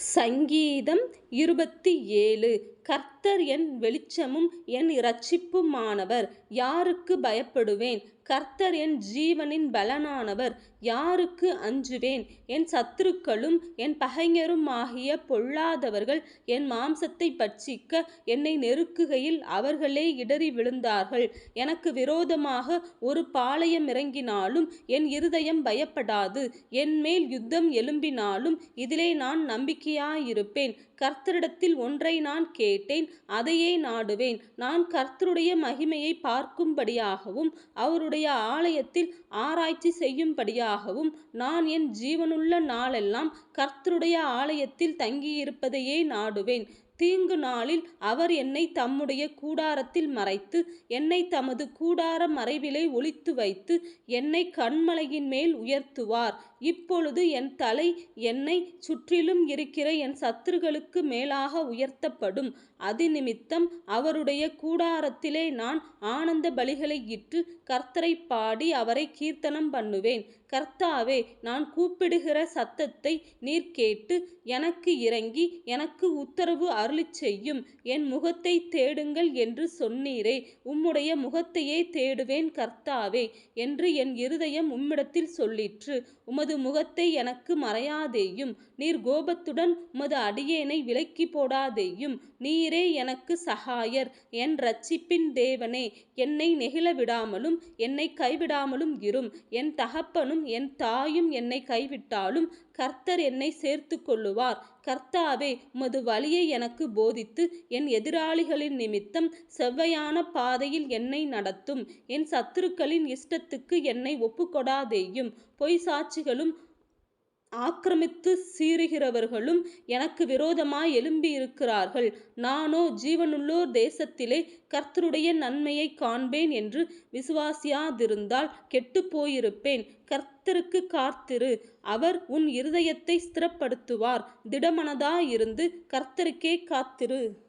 சங்கீதம் இருபத்தி ஏழு. கர்த்தர் என் வெளிச்சமும் என் இரட்சிப்புமானவர். யாருக்கு பயப்படுவேன்? கர்த்தர் என் ஜீவனின் பலனானவர் யாருக்கு அஞ்சுவேன்? என் சத்துருக்களும் என் பகைஞரும் ஆகிய பொல்லாதவர்கள் என் மாம்சத்தை பட்சிக்க என்னை நெருக்குகையில் அவர்களே இடறி விழுந்தார்கள். எனக்கு விரோதமாக ஒரு பாளையம் இறங்கினாலும் என் இருதயம் பயப்படாது. என்மேல் யுத்தம் எழும்பினாலும் இதிலே நான் நம்பிக்கையாயிருப்பேன். கர்த்தரிடத்தில் ஒன்றை நான் கேட்டேன் அதையே நாடுவேன். நான் கர்த்தருடைய மகிமையை பார்க்கும்படியாகவும் அவருடைய ஆலயத்தில் ஆராய்ச்சி செய்யும்படியாகவும் நான் என் ஜீவனுள்ள நாளெல்லாம் கர்த்தருடைய ஆலயத்தில் தங்கியிருப்பதையே நாடுவேன். தீங்கு நாளில் அவர் என்னை தம்முடைய கூடாரத்தில் மறைத்து என்னை தமது கூடார மறைவிலே ஒளித்து வைத்து என்னை கண்மலையின் மேல் உயர்த்துவார். இப்பொழுது என் தலை என்னை சுற்றிலும் இருக்கிற என் சத்துருகளுக்கு மேலாக உயர்த்தப்படும். அது நிமித்தம் அவருடைய கூடாரத்திலே நான் ஆனந்த பலிகளை இட்டு கர்த்தரை பாடி அவரை கீர்த்தனம் பண்ணுவேன். கர்த்தாவே நான் கூப்பிடுகிற சத்தத்தை நீர் கேட்டு எனக்கு இறங்கி எனக்கு உத்தரவு அருளிச் செய்யும். என் முகத்தை தேடுங்கள் என்று சொன்னீரே உம்முடைய முகத்தையே தேடுவேன் கர்த்தாவே என்று என் இருதயம் உம்மிடத்தில் சொல்லிற்று. உமது முகத்தை எனக்கு மறையாதேயும் நீர் கோபத்துடன் உமது அடியேனை விலக்கி போடாதேயும் நீரே எனக்கு சகாயர் என் ரட்சிப்பின் தேவனே என்னை நெகிழ விடாமலும் என்னை கைவிடாமலும் இரும். என் தகப்பனும் என் தாயும் என்னை கைவிட்டாலும் கர்த்தர் என்னை சேர்த்து கொள்ளுவார். கர்த்தாவே உமது வழியை எனக்கு போதித்து என் எதிராளிகளின் நிமித்தம் செவ்வையான பாதையில் என்னை நடத்தும். என் சத்துருக்களின் இஷ்டத்துக்கு என்னை ஒப்புக்கொடாதேயும். பொய் சாட்சிகளும் ஆக்கிரமித்து சீறுகிறவர்களும் எனக்கு விரோதமாய் எழும்பியிருக்கிறார்கள். நானோ ஜீவனுள்ளோர் தேசத்திலே கர்த்தருடைய நன்மையை காண்பேன் என்று விசுவாசியாதிருந்தால் கெட்டு போயிருப்பேன். கர்த்தருக்கு காத்திரு. அவர் உன் இருதயத்தை ஸ்திரப்படுத்துவார். திடமனதாயிருந்து கர்த்தருக்கே காத்திரு.